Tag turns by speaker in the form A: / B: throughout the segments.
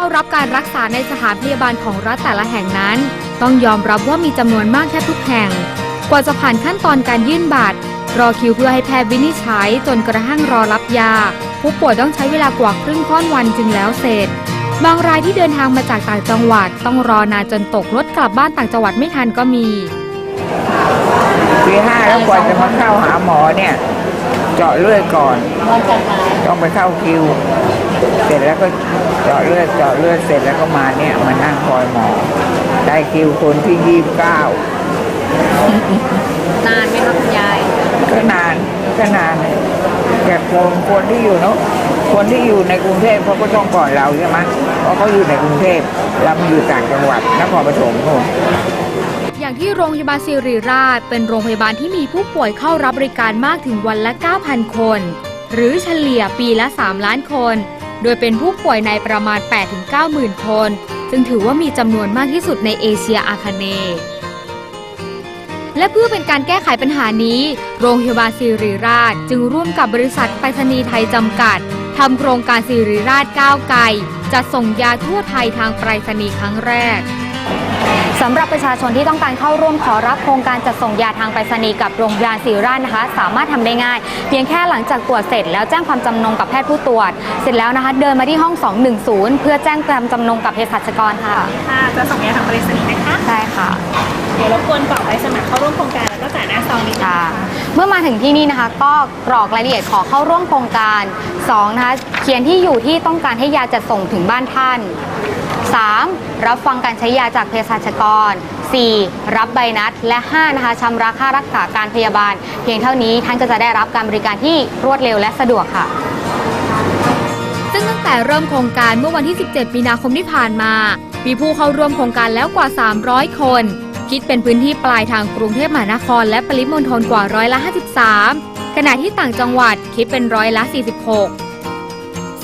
A: ข้ารับการรักษาในสถานพยาบาลของรัฐแต่ละแห่งนั้น ต้องยอมรับว่ามีจำนวนมากแทบทุกแห่ง กว่าจะผ่านขั้นตอนการยื่นบัตร รอคิวเพื่อให้แพทย์วินิจฉัยจนกระทั่งรอรับยา ผู้ป่วยต้องใช้เวลากว่าครึ่งค่อนวันจึงแล้วเสร็จ บางรายที่เดินทางมาจากต่างจังหวัด ต้องรอนานจนตกรถกลับบ้านต่างจังหวัดไม่ทันก็มี
B: ปีห้าแล้วกว่าจะมาเข้าหาหมอเนี่ย เจาะเลือดก่อน ต้องไปเข้าคิว เสร็จแล้วก็เจาะเลือดเจาะเลือดเสร็จแล้วก็มาเนี่ยมานั่งคอยหมอ ได้คิวคนที่ยี่สิบเก้านา
A: นไหมคะคุณยาย
B: ก็นานก็นานแต่คนคนที่อยู่เนาะคนที่อยู่ในกรุงเทพเขาก็ต้องก่อนเราใช่ไหมเพราะเขาอยู่ในกรุงเทพเรามาอยู่ต่างจังหวัดนครปฐมโน่น
A: อย่างที่โรงพยาบาลศิริราช เป็นโรงพยาบาลที่มีผู้ป่วยเข้ารับบริการมากถึงวันละ 9,000 คน หรือเฉลี่ยปีละ 3 ล้านคน โดยเป็นผู้ป่วยในประมาณ 8-9หมื่นคน ซึ่งถือว่ามีจำนวนมากที่สุดในเอเชียอาคเนย์และเพื่อเป็นการแก้ไขปัญหานี้ โรงพยาบาลศิริราช จึงร่วมกับบริษัทไปรษณีย์ไทยจำกัดทำโครงการศิริราชก้าวไกลจัดส่งยาทั่วไทยทางไปรษณีย์ครั้งแรก
C: สำหรับประชาชนที่ต้องการเข้าร่วมขอรับโครงการจัดส่งยาทางไปรษณีย์กับโรงพยาบาลศิริราชนะคะ สามารถทำได้ง่าย เพียงแค่หลังจากตรวจเสร็จ แล้วแจ้งความจำนงกับแพทย์ผู้ตรวจ เสร็จแล้วนะคะ เดินมาที่ห้อง 210 เพื่อแจ้งความจำนงกับเภสัชกรค่ะ
D: ค่ะจะส่งยาทางไปรษณีย์นะคะ
C: ใช่ค่ะ
D: เดี๋ยวรบกวนกรอกใบสมัครเข้าร่วมโครงการแล้วก็จ่ายหน้าซองนิดนึง
C: ค่ะเมื่อมาถึงที่นี่นะคะ ก็กรอกรายละเอียดขอเข้าร่วมโครงการ2นะคะเขียนที่อยู่ที่ต้องการให้ยาจัดส่งถึงบ้านท่าน 3. รับฟังการใช้ยาจากเภสัชกร 4. รับใบนัด และ 5. นะคะชำระค่ารักษาการพยาบาล เพียงเท่านี้ท่านก็จะได้รับการบริการที่รวดเร็วและสะดวกค่ะ
A: ซึ่งตั้งแต่เริ่มโครงการเมื่อวันที่ 17 มีนาคมที่ผ่านมา มีผู้เข้าร่วมโครงการแล้วกว่า 300 คน คิดเป็นพื้นที่ปลายทางกรุงเทพมหานคร และปริมณฑลกว่าร้อยละ 53 ขณะที่ต่างจังหวัดคิดเป็นร้อยละ 46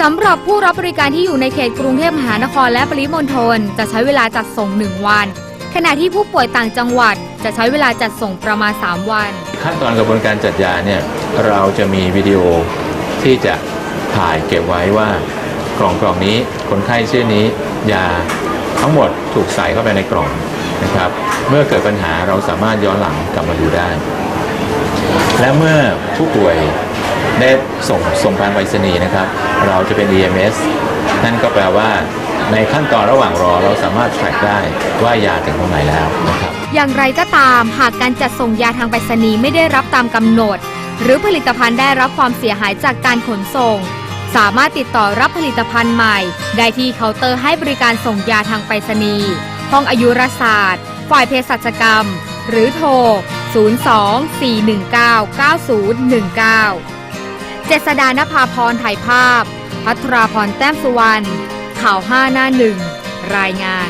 A: สำหรับผู้รับบริการที่อยู่ในเขตกรุงเทพมหานครและปริมณฑลจะใช้เวลาจัดส่ง 1 วัน ขณะที่ผู้ป่วยต่างจังหวัดจะใช้เวลาจัดส่งประมาณ 3 วัน
E: ขั้นตอนกระบวนการจัดยาเนี่ยเราจะมีวิดีโอที่จะถ่ายเก็บไว้ว่ากล่องกล่องนี้คนไข้ชื่อนี้ยาทั้งหมดถูกใส่เข้าไปในกล่องนะครับ เมื่อเกิดปัญหาเราสามารถย้อนหลังกลับมาดูได้ และเมื่อผู้ป่วย ได้ส่งส่งทางไปรษณีย์นะครับ เราจะเป็น EMS นั่นก็แปลว่า ในขั้นตอนระหว่างรอเราสามารถ track ได้ว่ายาถึงตรงไหนแล้วนะครับ
A: อย่างไรก็ตามหากการจัดส่งยาทางไปรษณีย์ไม่ได้รับตามกำหนด หรือผลิตภัณฑ์ได้รับความเสียหายจากการขนส่ง สามารถติดต่อรับผลิตภัณฑ์ใหม่ ได้ที่เคาน์เตอร์ให้บริการส่งยาทางไปรษณีย์ห้องอายุรศาสตร์ ฝ่ายเภสัชกรรม หรือโทร 02-419-9019 เจษดานภาพรถ่ายภาพ พัทราพรแต้มสุวรรณข่าว5หน้าหนึ่งรายงาน